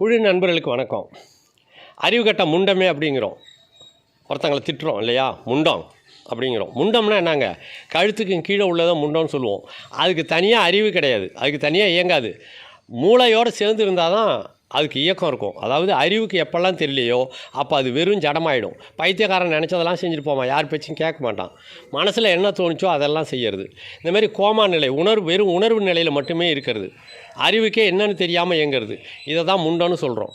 குழு நண்பர்களுக்கு வணக்கம். அறிவு கட்ட முண்டமே அப்படிங்கிறோம். ஒருத்தங்களை திட்டுறோம் இல்லையா? முண்டம் அப்படிங்கிறோம். முண்டம்னா என்னங்க? கழுத்துக்கு கீழே உள்ளதை முண்டம்னு சொல்லுவோம். அதுக்கு தனியாக அறிவு கிடையாது. அதுக்கு தனியாக இயங்காது. மூளையோடு சேர்ந்து இருந்தால் தான் அதுக்கு இயக்கம் இருக்கும். அதாவது அறிவுக்கு எப்பெல்லாம் தெரியலையோ அப்போ அது வெறும் ஜடமாயிடும். பைத்தியக்காரன் நினச்சதெல்லாம் செஞ்சுட்டு போவான். யார் பேச்சும் கேட்க மாட்டான். மனசில் என்ன தோணுச்சோ அதெல்லாம் செய்யறது. இந்த மாதிரி கோமா நிலை உணர்வு வெறும் உணர்வு நிலையில் மட்டுமே இருக்கிறது. அறிவுக்கே என்னன்னு தெரியாமல் இயங்கிறது. இதை தான் முண்டன்னு சொல்கிறோம்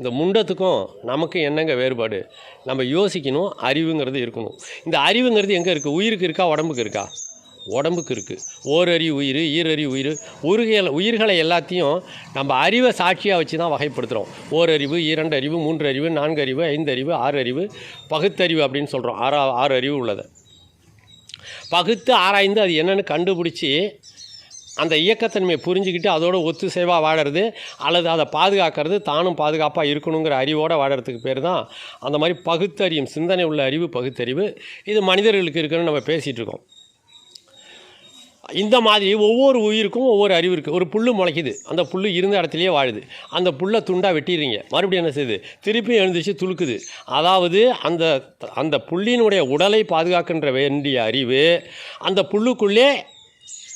இந்த முண்டத்துக்கும் நமக்கு என்னங்க வேறுபாடு? நம்ம யோசிக்கணும் அறிவுங்கிறது இருக்கணும். இந்த அறிவுங்கிறது எங்கே இருக்குது உயிருக்கு இருக்கா உடம்புக்கு இருக்கா? உடம்புக்கு இருக்குது ஓரறி உயிர் ஈரறி உயிர் உருகையில் உயிர்களை எல்லாத்தையும் நம்ம அறிவை சாட்சியாக வச்சு தான் வகைப்படுத்துகிறோம் ஓரறிவு இரண்டு அறிவு மூன்று அறிவு நான்கு அறிவு ஐந்து அறிவு ஆறு அறிவு பகுத்தறிவு அப்படின்னு சொல்கிறோம் ஆறா ஆறு அறிவு உள்ளது. பகுத்து ஆராய்ந்து அது என்னென்னு கண்டுபிடிச்சி அந்த இயக்கத்தன்மையை புரிஞ்சுக்கிட்டு அதோட ஒத்துசைவாக வாழறது அல்லது அதை பாதுகாக்கிறது தானும் பாதுகாப்பாக இருக்கணுங்கிற அறிவோடு வாழறதுக்கு பேர் தான் அந்த மாதிரி பகுத்தறியும் சிந்தனை உள்ள அறிவு பகுத்தறிவு. இது மனிதர்களுக்கு இருக்குன்னு நம்ம பேசிகிட்டு இருக்கோம். இந்த மாதிரி ஒவ்வொரு உயிருக்கும் ஒவ்வொரு அறிவு இருக்குது ஒரு புல் முளைக்குது. அந்த புல் இருந்த இடத்துலையே வாழுது. அந்த புல்லை துண்டாக வெட்டிடுறீங்க. மறுபடியும் என்ன செய்யுது? திருப்பி எழுந்துச்சு துளுக்குது. அதாவது அந்த அந்த புல்லினுடைய உடலை பாதுகாக்கின்ற வேண்டிய அறிவு அந்த புல்லுக்குள்ளே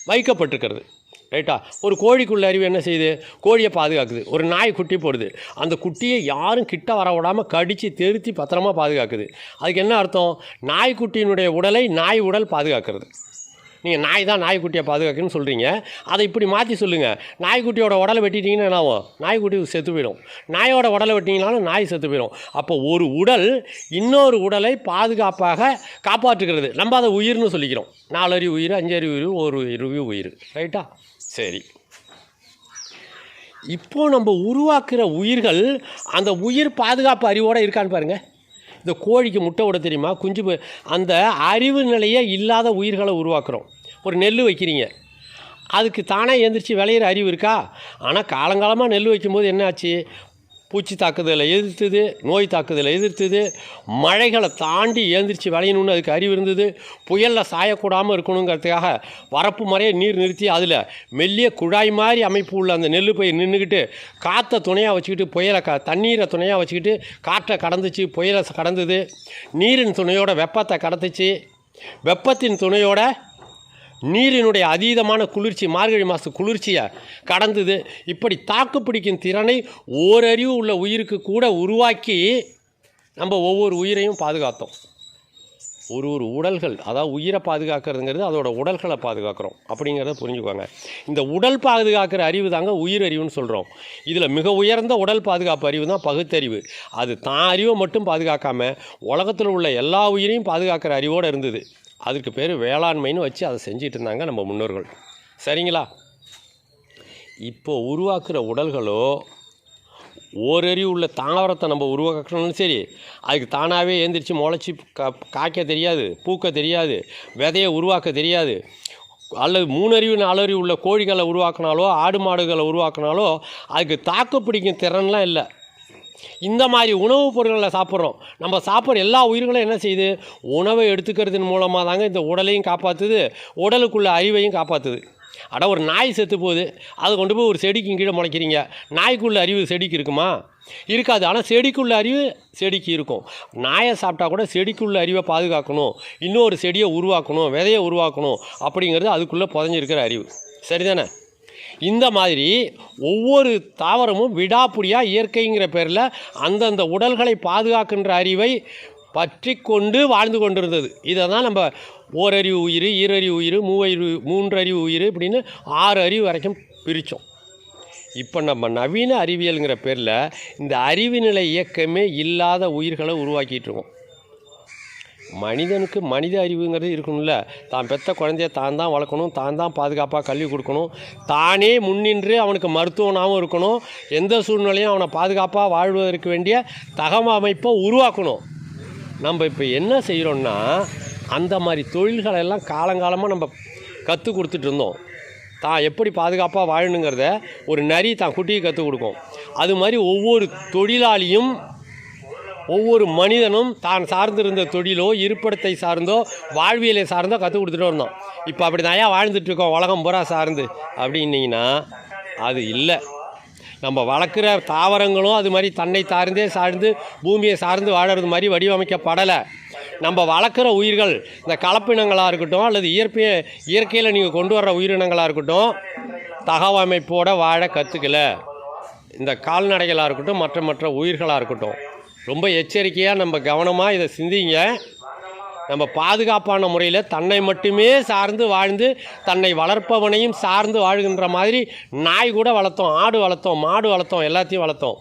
வைக்கப்பட்டிருக்கிறது. ரைட்டா ஒரு கோழிக்குள்ள அறிவு என்ன செய்யுது? கோழியை பாதுகாக்குது. ஒரு நாய் குட்டி போடுது. அந்த குட்டியை யாரும் கிட்ட வர விடாமல் கடித்து தெருத்தி பத்திரமா பாதுகாக்குது. அதுக்கு என்ன அர்த்தம்? நாய்க்குட்டியினுடைய உடலை நாய் உடல் பாதுகாக்கிறது. நீங்கள் நாய் தான் நாய்க்குட்டியை பாதுகாக்குன்னு சொல்கிறீங்க அதை இப்படி மாற்றி சொல்லுங்கள் நாய்க்குட்டியோட உடலை வெட்டிட்டிங்கன்னா என்ன ஆகும்? நாய்க்குட்டி செத்து போயிடும். நாயோட உடலை வெட்டிங்கனாலும் நாய் செத்து போயிடும். அப்போ ஒரு உடல் இன்னொரு உடலை பாதுகாப்பாக காப்பாற்றுகிறது. நம்ம அதை உயிர்னு சொல்லிக்கிறோம். நாலறி உயிர் அஞ்சறி உயிர் ஒரு உயிர் உயிர். ரைட்டா? சரி. இப்போது நம்ம உருவாக்குற உயிர்கள் அந்த உயிர் பாதுகாப்பு அறிவோடு இருக்கான்னு பாருங்கள் இந்த கோழிக்கு முட்டை விட தெரியுமா? குஞ்சு அந்த அறிவு நிலையே இல்லாத உயிர்களை உருவாக்குறோம். ஒரு நெல் வைக்கிறீங்க. அதுக்கு தானே எந்திரிச்சு விளையிற அறிவு இருக்கா? ஆனால் காலங்காலமாக நெல் வைக்கும்போது என்ன ஆச்சு? பூச்சி தாக்குதலை எதிர்த்துது நோய் தாக்குதலை எதிர்த்துது மழைகளை தாண்டி எழுந்திரிச்சு விளையணும்னு அதுக்கு அறிவு இருந்தது. புயலில் சாயக்கூடாமல் இருக்கணுங்கிறதுக்காக வரப்பு முறையை நீர் நிறுத்தி அதில் மெல்லிய குழாய் மாதிரி அமைப்பு உள்ள அந்த நெல் பயிர் நின்றுக்கிட்டு காற்றை துணையாக வச்சுக்கிட்டு புயலை க தண்ணீரை துணையாக வச்சுக்கிட்டு காற்றை கடந்துச்சு புயலை கடந்தது. நீரின் துணையோட வெப்பத்தை கடந்துச்சு வெப்பத்தின் துணையோட நீரினுடைய அதீதமான குளிர்ச்சி மார்கழி மாத குளிர்ச்சியை கடந்தது. இப்படி தாக்கு பிடிக்கும் திறனை ஓரறிவு உள்ள உயிருக்கு கூட உருவாக்கி நம்ம ஒவ்வொரு உயிரையும் பாதுகாத்தோம். ஒரு ஒரு உடல்கள் அதாவது உயிரை பாதுகாக்கிறதுங்கிறது அதோட உடல்களை பாதுகாக்கிறோம். அப்படிங்கிறத புரிஞ்சுக்கோங்க. இந்த உடல் பாதுகாக்கிற அறிவு தாங்க உயிர் அறிவுன்னு சொல்கிறோம் இதில் மிக உயர்ந்த உடல் பாதுகாப்பு அறிவு தான் பகுத்தறிவு. அது தான் அறிவை மட்டும் பாதுகாக்காமல் உலகத்தில் உள்ள எல்லா உயிரையும் பாதுகாக்கிற அறிவோடு இருந்தது. அதுக்கு பேர் வேளாண்மைன்னு வச்சு அதை செஞ்சிட்டு இருந்தாங்க நம்ம முன்னோர்கள். சரிங்களா? இப்போ உருவாக்குற உடல்களோ ஓரறிவு உள்ள தாவரத்தை நம்ம உருவாக்கணும்னு சரி அதுக்கு தானாகவே எழுந்திரிச்சு முளைச்சி கா காய்க்க தெரியாது பூக்க தெரியாது விதையை உருவாக்க தெரியாது. அல்லது மூணறிவு நாலறிவு உள்ள கோழிகளை உருவாக்கினாலோ ஆடு மாடுகளை உருவாக்கினாலோ அதுக்கு தாக்கு பிடிக்கும் திறன்லாம் இல்லை. இந்த மாதிரி உணவுப் பொருட்களை சாப்பிட்றோம். நம்ம சாப்பிட்ற எல்லா உயிர்களும் என்ன செய்யுது? உணவை எடுத்துக்கிறதன் மூலமாக தாங்க இந்த உடலையும் காப்பாற்றுது உடலுக்குள்ள அறிவையும் காப்பாற்றுது அட ஒரு நாய் செத்து போகுது. அதை கொண்டு போய் ஒரு செடிக்கு கீழே முளைக்கிறீங்க. நாய்க்குள்ள அறிவு செடிக்கு இருக்குமா? இருக்காது. ஆனால் செடிக்குள்ள அறிவு செடிக்கு இருக்கும். நாயை சாப்பிட்டா கூட செடிக்குள்ள அறிவை பாதுகாக்கணும். இன்னொரு செடியை உருவாக்கணும். விதையை உருவாக்கணும். அப்படிங்கிறது அதுக்குள்ளே புதஞ்சிருக்கிற அறிவு. சரிதானே? இந்த மாதிரி ஒவ்வொரு தாவரமும் விடாப்புடியாக இயற்கைங்கிற பேரில் அந்தந்த உடல்களை பாதுகாக்கின்ற அறிவை பற்றி கொண்டு வாழ்ந்து கொண்டிருந்தது. இதை தான் நம்ம ஓரறிவு உயிர் ஈரறிவு உயிர் மூவறிவு மூன்றறிவு உயிர் இப்படின்னு ஆறு அறிவு வரைக்கும் பிரித்தோம் இப்போ நம்ம நவீன அறிவியலுங்கிற பேரில் இந்த அறிவு நிலை இயக்கமே இல்லாத உயிர்களை உருவாக்கிட்டு இருக்கோம். மனிதனுக்கு மனித அறிவுங்கிறது இருக்கணும்ல. தான் பெத்த குழந்தைய தான் தான் வளர்க்கணும் தான் தான் பாதுகாப்பாக கல்வி கொடுக்கணும். தானே முன்னின்று அவனுக்கு மருத்துவனாகவும் இருக்கணும். எந்த சூழ்நிலையும் அவனை பாதுகாப்பாக வாழ்வதற்கு வேண்டிய தகவ அமைப்பை உருவாக்கணும். நம்ம இப்போ என்ன செய்கிறோன்னா அந்த மாதிரி தொழில்களை எல்லாம் காலங்காலமாக நம்ம கற்றுக் கொடுத்துட்டு இருந்தோம். தான் எப்படி பாதுகாப்பாக வாழணுங்கிறத ஒரு நரி தான் குட்டியை கற்றுக் கொடுக்கும். அது மாதிரி ஒவ்வொரு தொழிலாளியும் ஒவ்வொரு மனிதனும் தான் சார்ந்திருந்த தொழிலோ இருப்பிடத்தை சார்ந்தோ வாழ்வியலை சார்ந்தோ கற்றுக் கொடுத்துட்டு வந்தோம். இப்போ அப்படி நிறையா வாழ்ந்துட்டுருக்கோம் உலகம் பூரா சார்ந்து. அப்படின்னீங்கன்னா அது இல்லை. நம்ம வளர்க்குற தாவரங்களும் அது மாதிரி தன்னை சார்ந்தே சார்ந்து பூமியை சார்ந்து வாழறது மாதிரி வடிவமைக்கப்படலை. நம்ம வளர்க்குற உயிர்கள் இந்த கலப்பினங்களாக இருக்கட்டும் அல்லது இயற்கை இயற்கையில் நீங்கள் கொண்டு வர்ற உயிரினங்களாக இருக்கட்டும் தகவமைப்போடு வாழ கற்றுக்கல இந்த கால்நடைகளாக இருக்கட்டும் மற்ற மற்ற உயிர்களாக இருக்கட்டும். ரொம்ப எச்சரிக்கையாக நம்ம கவனமாக இதை சிந்திங்க. நம்ம பாதுகாப்பான முறையில் தன்னை மட்டுமே சார்ந்து வாழ்ந்து தன்னை வளர்ப்பவனையும் சார்ந்து வாழ்கின்ற மாதிரி நாய் கூட வளர்த்தோம் ஆடு வளர்த்தோம் மாடு வளர்த்தோம் எல்லாத்தையும் வளர்த்தோம்.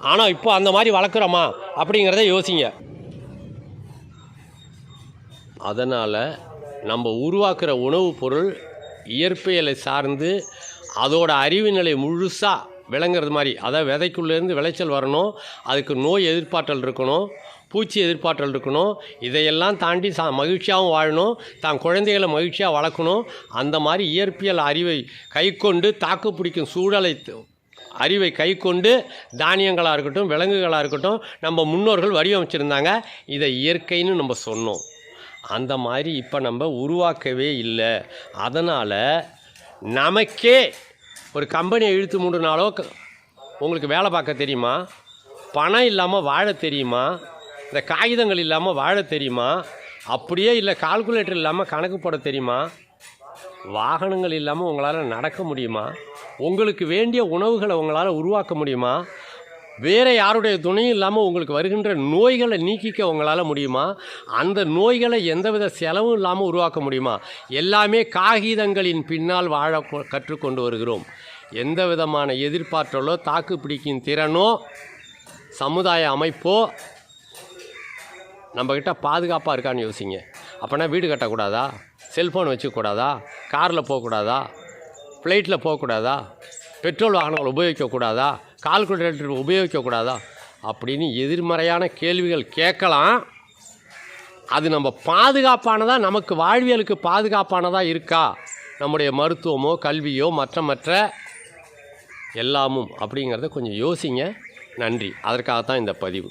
ஆனால் இப்போ அந்த மாதிரி வளர்க்குறோமா? அப்படிங்கிறத யோசிங்க. அதனால் நம்ம உருவாக்குற உணவுப் பொருள் இயற்பியலை சார்ந்து அதோட அறிவு நிலை முழுசாக விளங்குறது மாதிரி. அதாவது விதைக்குள்ளேருந்து விளைச்சல் வரணும் அதுக்கு நோய் எதிர்ப்பாற்றல் இருக்கணும் பூச்சி எதிர்ப்பாற்றல் இருக்கணும் இதையெல்லாம் தாண்டி சா மகிழ்ச்சியாகவும் வாழணும் தான் குழந்தைகளை மகிழ்ச்சியாக வளர்க்கணும். அந்த மாதிரி இயற்பியல் அறிவை கைக்கொண்டு தாக்கு பிடிக்கும் சூழலை அறிவை கைக்கொண்டு தானியங்களாக இருக்கட்டும் விலங்குகளாக இருக்கட்டும் நம்ம முன்னோர்கள் வடிவமைச்சிருந்தாங்க. இதை இயற்கைன்னு நம்ம சொன்னோம். அந்த மாதிரி இப்போ நம்ம உருவாக்கவே இல்லை. அதனால் நமக்கே ஒரு கம்பெனியை இழுத்து மூடுனாலோ உங்களுக்கு வேலை பார்க்க தெரியுமா? பணம் இல்லாமல் வாழ தெரியுமா? இந்த காகிதங்கள் இல்லாமல் வாழ தெரியுமா? அப்படியே இல்லை கால்குலேட்டர் இல்லாமல் கணக்கு போட தெரியுமா? வாகனங்கள் இல்லாமல் உங்களால் நடக்க முடியுமா? உங்களுக்கு வேண்டிய உணவுகளை உங்களால் உருவாக்க முடியுமா? வேறு யாருடைய துணையும் இல்லாமல் உங்களுக்கு வருகின்ற நோய்களை நீக்கிக்க உங்களால் முடியுமா? அந்த நோய்களை எந்தவித செலவும் இல்லாமல் உருவாக்க முடியுமா? எல்லாமே காகிதங்களின் பின்னால் வாழ கற்றுக்கொண்டு வருகிறோம். எந்த விதமான எதிர்பார்த்தலோ தாக்கு பிடிக்கும் திறனோ சமுதாய அமைப்போ நம்மக்கிட்ட பாதுகாப்பாக இருக்கான்னு யோசிங்க. அப்போனா வீடு கட்டக்கூடாதா? செல்ஃபோன் வச்சுக்கூடாதா? காரில் போகக்கூடாதா? ஃப்ளைட்டில் போகக்கூடாதா? பெட்ரோல் வாகனங்கள் உபயோகிக்கக்கூடாதா? கால்குலேட்டர் உபயோகிக்கக்கூடாதா அப்படின்னு எதிர்மறையான கேள்விகள் கேட்கலாம். அது நம்ம பாதுகாப்பானதாக நமக்கு வாழ்வியலுக்கு பாதுகாப்பானதாக இருக்கா? நம்முடைய மருத்துவமோ கல்வியோ மற்ற மற்ற எல்லாமும் அப்படிங்கிறத கொஞ்சம் யோசிங்க. நன்றி. அதற்காகத்தான் இந்த பதிவு.